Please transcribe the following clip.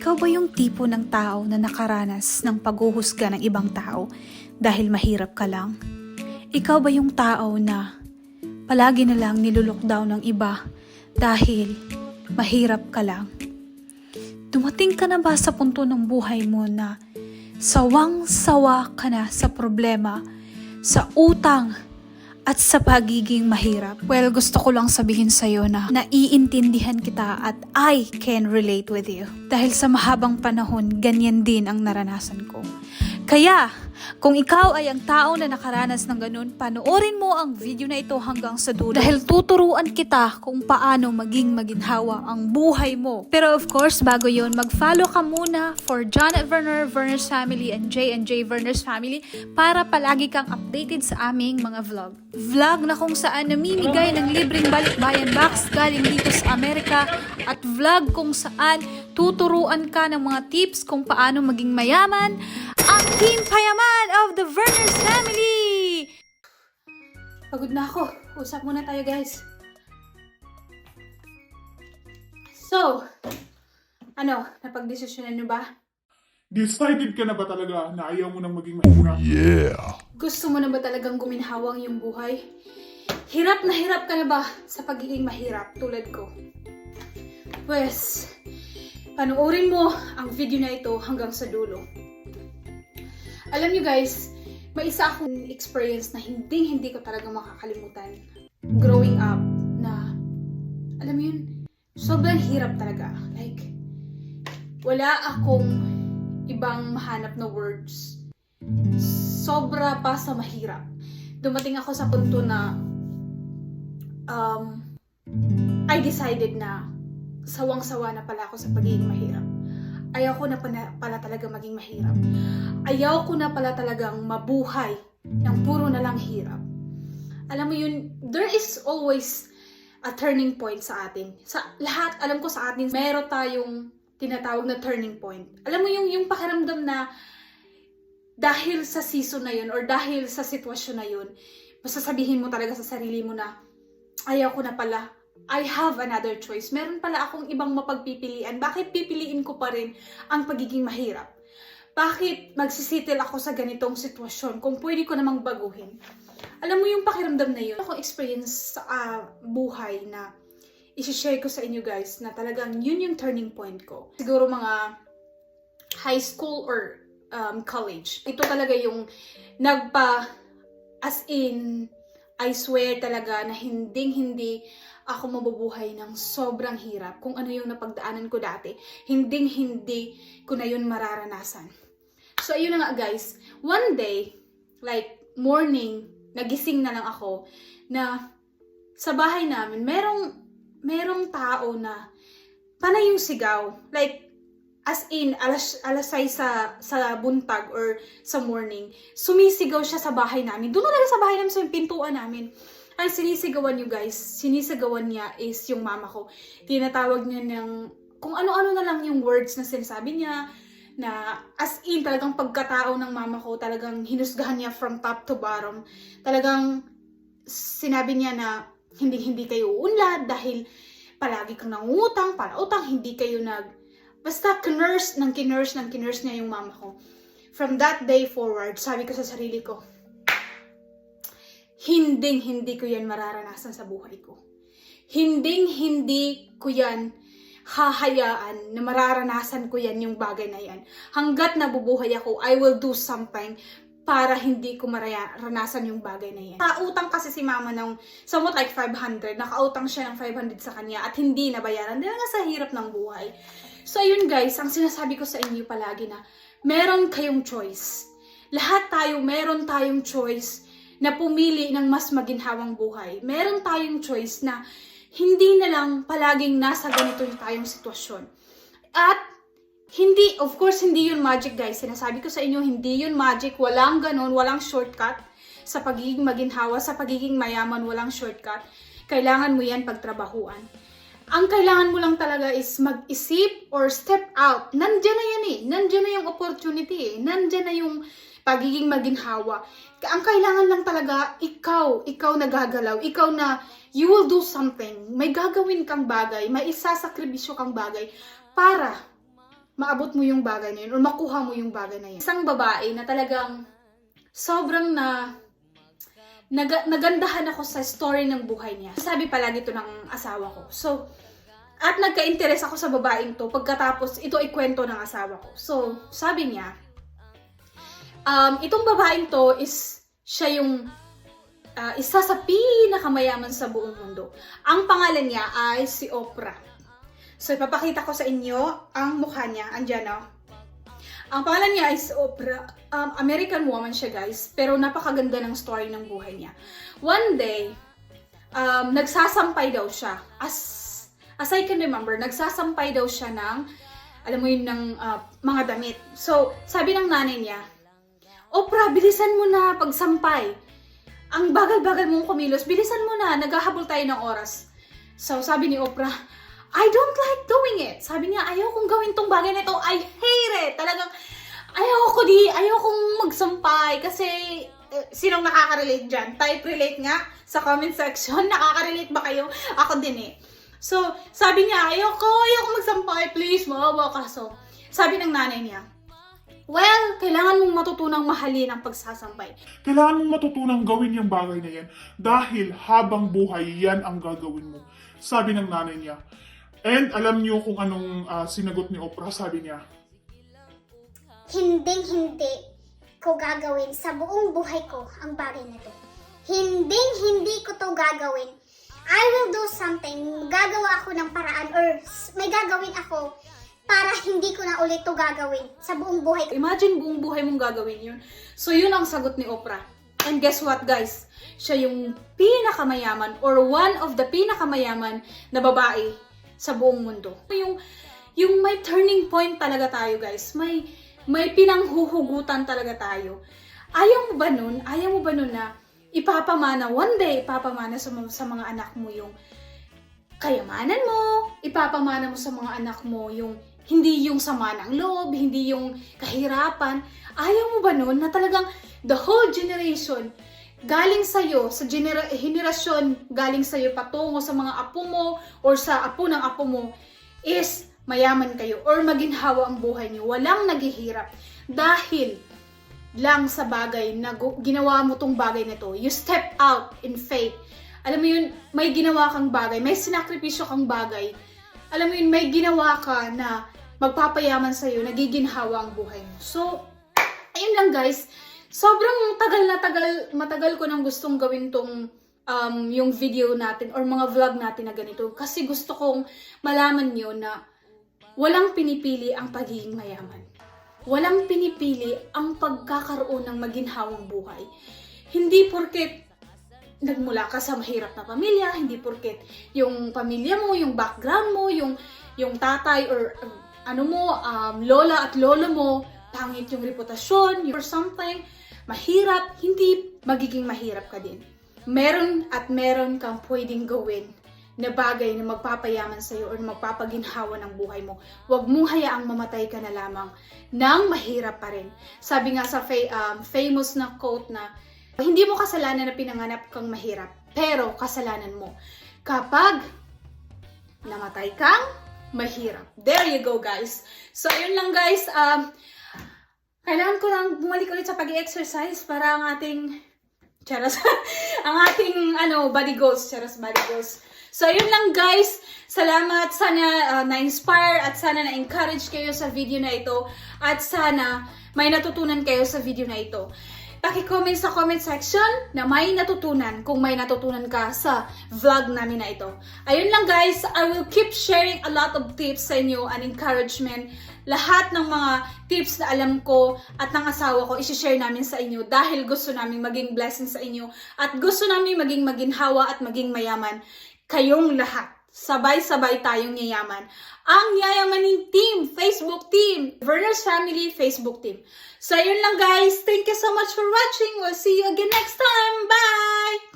Ikaw ba yung tipo ng tao na nakaranas ng paghuhusga ng ibang tao dahil mahirap ka lang? Ikaw ba yung tao na palagi na lang nilulokdown ng iba dahil mahirap ka lang? Dumating ka na ba sa punto ng buhay mo na sawang-sawa ka na sa problema, sa utang, at sa pagiging mahirap. Well, gusto ko lang sabihin sa'yo na naiintindihan kita at I can relate with you. Dahil sa mahabang panahon, ganyan din ang naranasan ko. Kaya, kung ikaw ay ang tao na nakaranas ng ganun, panoorin mo ang video na ito hanggang sa dulo. Dahil tuturuan kita kung paano maging maginhawa ang buhay mo. Pero of course, bago yon mag-follow ka muna for John Werner, Werner's Family, and J and J Werner's Family para palagi kang updated sa aming mga vlog. Vlog na kung saan namimigay ng libreng balikbayan box galing dito sa Amerika at vlog kung saan tuturuan ka ng mga tips kung paano maging mayaman Team Payaman of the Werner's Family! Pagod na ako. Usap muna tayo, guys. So, ano, napagdesisyonan nyo ba? Decided ka na ba talaga na ayaw mo nang maging mahirap? Yeah. Gusto mo na ba talagang guminhawang yung buhay? Hirap na hirap ka na ba sa pagiging mahirap tulad ko? Pwes, panoorin mo ang video na ito hanggang sa dulo. Alam nyo guys, may isa akong experience na hindi hindi ko talaga makakalimutan. Growing up na, alam mo yun, sobrang hirap talaga. Like, wala akong ibang mahanap na words sobra pa sa mahirap. Dumating ako sa punto na um, I decided na sawang-sawa na pala ako sa pagiging mahirap. Ayaw ko na pala, talaga maging mahirap. Ayaw ko na pala talagang mabuhay ng puro na lang hirap. Alam mo yun, there is always a turning point sa atin. Sa lahat, alam ko sa atin, meron tayong tinatawag na turning point. Alam mo yung, yung pakiramdam na dahil sa season na yun or dahil sa sitwasyon na yun, masasabihin mo talaga sa sarili mo na ayaw ko na pala. I have another choice. Meron pala akong ibang mapagpipilian. Bakit pipiliin ko pa rin ang pagiging mahirap? Bakit magsisitil ako sa ganitong sitwasyon kung pwede ko namang baguhin? Alam mo yung pakiramdam na yun. Ako experience sa ah, buhay na isi-share ko sa inyo guys na talagang yun yung turning point ko. Siguro mga high school or um, college. Ito talaga yung nagpa, as in, I swear talaga na hinding-hindi ako mabubuhay ng sobrang hirap. Kung ano yung napagdaanan ko dati, hinding-hindi ko na yun mararanasan. So, ayun na nga guys. One day, like morning, nagising na lang ako na sa bahay namin, merong, merong tao na panay yung sigaw. Like, as in, alas, alas 6 sa, sa buntag or sa morning, sumisigaw siya sa bahay namin. Doon talaga sa bahay namin, sa pintuan namin. Ang sinisigawan niyo guys, sinisigawan niya is yung mama ko. Tinatawag niya ng, kung ano-ano na lang yung words na sinasabi niya, na as in, talagang pagkatao ng mama ko, talagang hinusgahan niya from top to bottom. Talagang sinabi niya na hindi-hindi kayo uunlad dahil palagi kang nangutang, para utang, hindi kayo nag Basta kinurse ng kinurse ng kinurse niya yung mama ko. From that day forward, sabi ko sa sarili ko, hinding hindi ko yan mararanasan sa buhay ko. Hinding hindi ko yan hahayaan na mararanasan ko yan yung bagay na yan. Hanggat nabubuhay ako, I will do something para hindi ko maranasan yung bagay na yan. Kautang kasi si mama ng somewhat like 500. Nakautang siya ng 500 sa kanya at hindi nabayaran. Dahil nga sa hirap ng buhay. So ayun guys, ang sinasabi ko sa inyo palagi na meron kayong choice. Lahat tayo, meron tayong choice na pumili ng mas maginhawang buhay. Meron tayong choice na hindi na lang palaging nasa ganito tayong sitwasyon. At hindi, of course, hindi yun magic guys. Sinasabi ko sa inyo, hindi yun magic. Walang ganun, walang shortcut sa pagiging maginhawa, sa pagiging mayaman, walang shortcut. Kailangan mo yan pagtrabahuan. Ang kailangan mo lang talaga is mag-isip or step out. Nandiyan na yan eh. Nandiyan na yung opportunity eh. Nandiyan na yung pagiging maginhawa. Ang kailangan lang talaga, ikaw, ikaw na gagalaw, ikaw na you will do something. May gagawin kang bagay, may isasakribisyo kang bagay para maabot mo yung bagay na yun or makuha mo yung bagay na yun. Isang babae na talagang sobrang na naga, nagandahan ako sa story ng buhay niya. Sabi palagi to ng asawa ko. So, at nagka-interest ako sa babaeng to pagkatapos ito ay kwento ng asawa ko. So, sabi niya, um, itong babaeng to is siya yung ah, isa sa pinakamayaman sa buong mundo. Ang pangalan niya ay si Oprah. So, ipapakita ko sa inyo ang mukha niya. Andyan, no? Ang pangalan niya si Oprah. Um, American woman siya, guys. Pero napakaganda ng story ng buhay niya. One day, um, nagsasampay daw siya. As, as I can remember, nagsasampay daw siya ng, alam mo yun, ng ah, mga damit. So, sabi ng nanay niya, Oprah, bilisan mo na pagsampay. Ang bagal-bagal mong kumilos, bilisan mo na, naghahabol tayo ng oras. So, sabi ni Oprah, I don't like doing it. Sabi niya, ayaw kong gawin tong bagay na to. I hate it. Talagang, ayaw ko di, ayaw kong magsampay. Kasi, eh, sinong nakaka-relate dyan? Type relate nga sa comment section. Nakaka-relate ba kayo? Ako din eh. So, sabi niya, ayaw ko, ayaw ko magsampay. Please, maawa ka. So, sabi ng nanay niya, Well, kailangan mong matutunang mahalin ang pagsasampay. Kailangan mong matutunang gawin yung bagay na yan dahil habang buhay yan ang gagawin mo. Sabi ng nanay niya. And alam niyo kung anong ah, sinagot ni Oprah, sabi niya, hinding hindi ko gagawin sa buong buhay ko ang bagay na to. Hinding hindi ko to gagawin. I will do something. Gagawa ako ng paraan or may gagawin ako para hindi ko na ulit to gagawin sa buong buhay ko. Imagine buong buhay mong gagawin yun. So, yun ang sagot ni Oprah. And guess what, guys? Siya yung pinakamayaman or one of the pinakamayaman na babae sa buong mundo. Yung, yung may turning point talaga tayo, guys. May, may pinanghuhugutan talaga tayo. Ayaw mo ba nun? Ayaw mo ba nun na ipapamana, one day, ipapamana sa, sa mga anak mo yung kayamanan mo, ipapamana mo sa mga anak mo yung hindi yung sama ng loob, hindi yung kahirapan. Ayaw mo ba nun na talagang the whole generation galing sa'yo, sa genera- henerasyon galing sa'yo patungo sa mga apo mo or sa apo ng apo mo is mayaman kayo or maginhawa ang buhay niyo. Walang naghihirap dahil lang sa bagay na ginawa mo tong bagay na to. You step out in faith. Alam mo yun, may ginawa kang bagay, may sinakripisyo kang bagay. Alam mo yun, may ginawa ka na magpapayaman sa'yo, nagiginhawa ang buhay mo. So, ayun lang guys. Sobrang tagal na tagal, matagal ko nang gustong gawin tong um, yung video natin or mga vlog natin na ganito. Kasi gusto kong malaman nyo na walang pinipili ang pagiging mayaman. Walang pinipili ang pagkakaroon ng maginhawang buhay. Hindi porket nagmula ka sa mahirap na pamilya, hindi porket yung pamilya mo, yung background mo, yung yung tatay or um, ano mo, um, lola at lolo mo, pangit yung reputasyon, or something, mahirap, hindi magiging mahirap ka din. Meron at meron kang pwedeng gawin na bagay na magpapayaman sa'yo or magpapaginhawa ng buhay mo. Huwag mong hayaang mamatay ka na lamang nang mahirap pa rin. Sabi nga sa fa- um, famous na quote na, hindi mo kasalanan na pinanganap kang mahirap, pero kasalanan mo kapag namatay kang mahirap. There you go, guys. So, ayun lang, guys. Um, kailangan ko lang bumalik ulit sa pag-exercise para ang ating charas, ang ating ano, body goals, charas body goals. So, ayun lang guys. Salamat. Sana uh, na-inspire at sana na-encourage kayo sa video na ito. At sana may natutunan kayo sa video na ito. Paki-comment sa comment section na may natutunan kung may natutunan ka sa vlog namin na ito. Ayun lang guys, I will keep sharing a lot of tips sa inyo and encouragement. Lahat ng mga tips na alam ko at ng asawa ko, isi-share namin sa inyo dahil gusto namin maging blessing sa inyo at gusto namin maging maginhawa at maging mayaman kayong lahat. Sabay-sabay tayong yayaman. Ang Yayamanin Team, Facebook Team, Verner's Family Facebook Team. So, yun lang guys. Thank you so much for watching. We'll see you again next time. Bye!